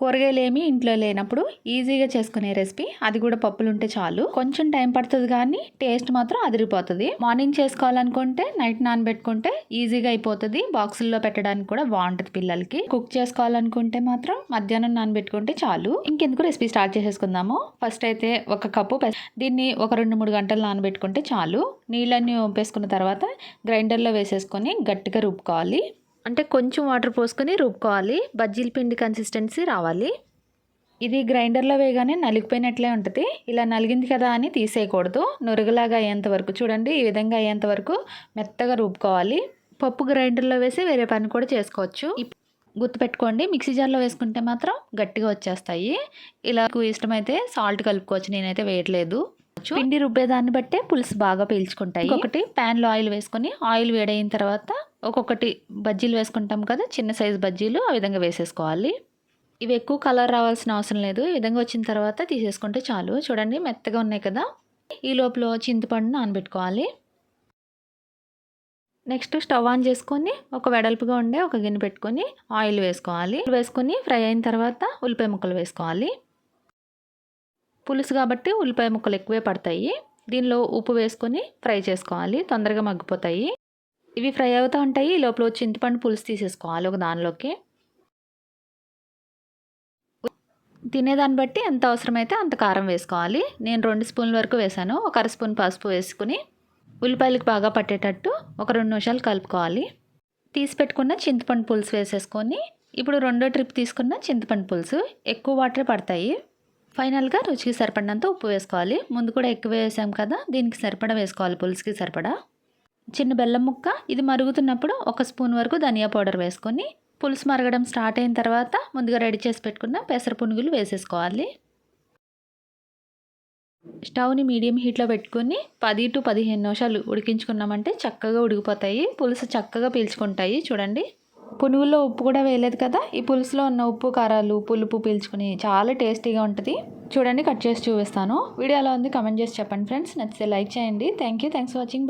కూరగాయలు ఏమి ఇంట్లో లేనప్పుడు ఈజీగా చేసుకునే రెసిపీ. అది కూడా పప్పులు ఉంటే చాలు. కొంచెం టైం పడుతుంది కానీ టేస్ట్ మాత్రం అదిరిపోతుంది. మార్నింగ్ చేసుకోవాలనుకుంటే నైట్ నానబెట్టుకుంటే ఈజీగా అయిపోతుంది. బాక్సుల్లో పెట్టడానికి కూడా బాగుంటుంది పిల్లలకి. కుక్ చేసుకోవాలనుకుంటే మాత్రం మధ్యాహ్నం నానబెట్టుకుంటే చాలు. ఇంకెందుకు రెసిపీ స్టార్ట్ చేసేసుకుందాము. ఫస్ట్ అయితే ఒక కప్పు దీన్ని ఒక రెండు మూడు గంటలు నానబెట్టుకుంటే చాలు. నీళ్ళన్నీ వంపేసుకున్న తర్వాత గ్రైండర్లో వేసేసుకొని గట్టిగా రుబ్బుకోవాలి. అంటే కొంచెం వాటర్ పోసుకొని రుబ్బుకోవాలి. బజ్జీల పిండి కన్సిస్టెన్సీ రావాలి. ఇది గ్రైండర్లో వేయగానే నలిగిపోయినట్లే ఉంటుంది. ఇలా నలిగింది కదా అని తీసేయకూడదు. నురుగులాగా అయ్యేంత వరకు చూడండి ఈ విధంగా అయ్యేంత వరకు మెత్తగా రుబ్బుకోవాలి. పప్పు గ్రైండర్లో వేసి వేరే పని కూడా చేసుకోవచ్చు. గుర్తుపెట్టుకోండి మిక్సీ జార్లో వేసుకుంటే మాత్రం గట్టిగా వచ్చేస్తాయి. ఇలా ఇష్టమైతే సాల్ట్ కలుపుకోవచ్చు నేనైతే వేయట్లేదు. పిండి రుబ్బేదాన్ని బట్టే పులుసు బాగా పీల్చుకుంటాయి. ఒకటి ప్యాన్లో ఆయిల్ వేసుకొని ఆయిల్ వేడైన తర్వాత ఒక్కొక్కటి బజ్జీలు వేసుకుంటాం కదా చిన్న సైజు బజ్జీలు ఆ విధంగా వేసేసుకోవాలి. ఇవి ఎక్కువ కలర్ రావాల్సిన అవసరం లేదు. ఈ విధంగా వచ్చిన తర్వాత తీసేసుకుంటే చాలు. చూడండి మెత్తగా ఉన్నాయి కదా. ఈ లోపల చింతపండు నానబెట్టుకోవాలి. నెక్స్ట్ స్టవ్ ఆన్ చేసుకొని ఒక వెడల్పుగా ఉండే ఒక గిన్నె పెట్టుకొని ఆయిల్ వేసుకోవాలి. వేసుకొని ఫ్రై అయిన తర్వాత ఉల్లిపాయ ముక్కలు వేసుకోవాలి. పులుసు కాబట్టి ఉల్లిపాయ ముక్కలు ఎక్కువే పడతాయి. దీనిలో ఉప్పు వేసుకొని ఫ్రై చేసుకోవాలి. తొందరగా మగ్గిపోతాయి. ఇవి ఫ్రై అవుతూ ఉంటాయి. ఈ లోపల చింతపండు పులుసు తీసేసుకోవాలి ఒక దానిలోకి. తినేదాన్ని బట్టి ఎంత అవసరమైతే అంత కారం వేసుకోవాలి. నేను రెండు స్పూన్ల వరకు వేసాను. ఒక అర స్పూన్ పసుపు వేసుకుని ఉల్లిపాయలకు బాగా పట్టేటట్టు ఒక రెండు నిమిషాలు కలుపుకోవాలి. తీసి పెట్టుకున్న చింతపండు పులుసు వేసేసుకొని ఇప్పుడు రెండో ట్రిప్ తీసుకున్న చింతపండు పులుసు ఎక్కువ వాటర్ పడతాయి. ఫైనల్గా రుచికి సరిపడినంత ఉప్పు వేసుకోవాలి. ముందు కూడా ఎక్కువ వేసాం కదా దీనికి సరిపడా వేసుకోవాలి పులుసుకి సరిపడా. చిన్న బెల్లం ముక్క ఇది మరుగుతున్నప్పుడు ఒక స్పూన్ వరకు ధనియా పౌడర్ వేసుకొని పులుసు మరగడం స్టార్ట్ అయిన తర్వాత ముందుగా రెడీ చేసి పెట్టుకున్న పెసర పునుగులు వేసేసుకోవాలి. స్టవ్ని మీడియం హీట్లో పెట్టుకుని పది టు పదిహేను నిమిషాలు ఉడికించుకున్నామంటే చక్కగా ఉడికిపోతాయి. పులుసు చక్కగా పీల్చుకుంటాయి. చూడండి. పునుగుల్లో ఉప్పు కూడా వేయలేదు కదా? ఈ పులుసులో ఉన్న ఉప్పు కారాలు పులుపు పీల్చుకుని చాలా టేస్టీగా ఉంటుంది. చూడండి కట్ చేసి చూపిస్తాను. వీడియో ఎలా ఉంది? కమెంట్ చేసి చెప్పండి ఫ్రెండ్స్. నచ్చితే లైక్ చేయండి. Thank you thanks watching. Bye